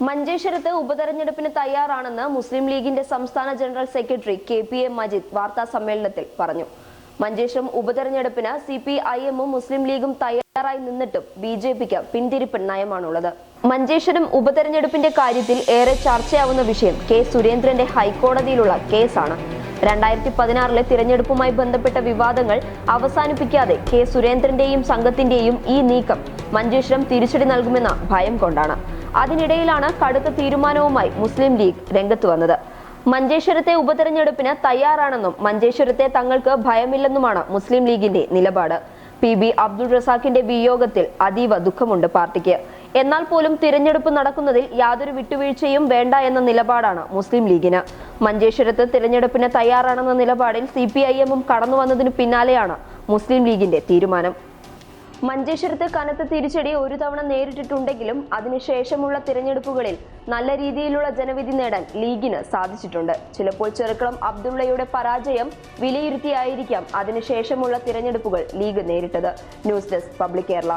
മഞ്ചേശ്വരത്ത് ഉപതെരഞ്ഞെടുപ്പിന് തയ്യാറാണെന്ന് മുസ്ലിം ലീഗിന്റെ സംസ്ഥാന general secretary K P A Majeed വാർത്താ സമ്മേളനത്തിൽ പറഞ്ഞു. മഞ്ചേശ്വരം ഉപതെരഞ്ഞെടുപ്പിന് സി പി ഐ എമ്മും മുസ്ലിം ലീഗും തയ്യാറായി നിന്നിട്ടും ബി ജെ പിക്ക് പിന്തിരിപ്പൻ നയമാണുള്ളത്. മഞ്ചേശ്വരം ഉപതെരഞ്ഞെടുപ്പിന്റെ കാര്യത്തിൽ ഏറെ ചർച്ചയാവുന്ന വിഷയം കെ സുരേന്ദ്രന്റെ ഹൈക്കോടതിയിലുള്ള കേസാണ്. രണ്ടായിരത്തി പതിനാറിലെ തിരഞ്ഞെടുപ്പുമായി ബന്ധപ്പെട്ട വിവാദങ്ങൾ അവസാനിപ്പിക്കാതെ കെ സുരേന്ദ്രന്റെയും സംഘത്തിന്റെയും ഈ നീക്കം മഞ്ചേശ്വരം തിരിച്ചടി നൽകുമെന്ന ഭയം കൊണ്ടാണ്. അതിനിടയിലാണ് കടുത്ത തീരുമാനവുമായി മുസ്ലിം ലീഗ് രംഗത്ത് വന്നത്. മഞ്ചേശ്വരത്തെ ഉപതെരഞ്ഞെടുപ്പിന് തയ്യാറാണെന്നും മഞ്ചേശ്വരത്തെ തങ്ങൾക്ക് ഭയമില്ലെന്നുമാണ് മുസ്ലിം ലീഗിന്റെ നിലപാട്. പി ബി അബ്ദുൾ റസാഖിന്റെ വിയോഗത്തിൽ അതീവ ദുഃഖമുണ്ട് പാർട്ടിക്ക്. എന്നാൽ പോലും തിരഞ്ഞെടുപ്പ് നടക്കുന്നതിൽ യാതൊരു വിട്ടുവീഴ്ചയും വേണ്ട എന്ന നിലപാടാണ് മുസ്ലിം ലീഗിന്. മഞ്ചേശ്വരത്ത് തിരഞ്ഞെടുപ്പിന് തയ്യാറാണെന്ന നിലപാടിൽ സി പി ഐ എമ്മും കടന്നു വന്നതിനു പിന്നാലെയാണ് മുസ്ലിം ലീഗിന്റെ തീരുമാനം. മഞ്ചേശ്വരത്ത് കനത്ത തിരിച്ചടി ഒരു തവണ നേരിട്ടിട്ടുണ്ടെങ്കിലും അതിനുശേഷമുള്ള തിരഞ്ഞെടുപ്പുകളിൽ നല്ല രീതിയിലുള്ള ജനവിധി നേടാൻ ലീഗിന് സാധിച്ചിട്ടുണ്ട്. ചിലപ്പോൾ ചെറുക്കളം അബ്ദുള്ളയുടെ പരാജയം വിലയിരുത്തിയായിരിക്കാം അതിനുശേഷമുള്ള തിരഞ്ഞെടുപ്പുകൾ ലീഗ് നേരിട്ടത്. News desk public Kerala.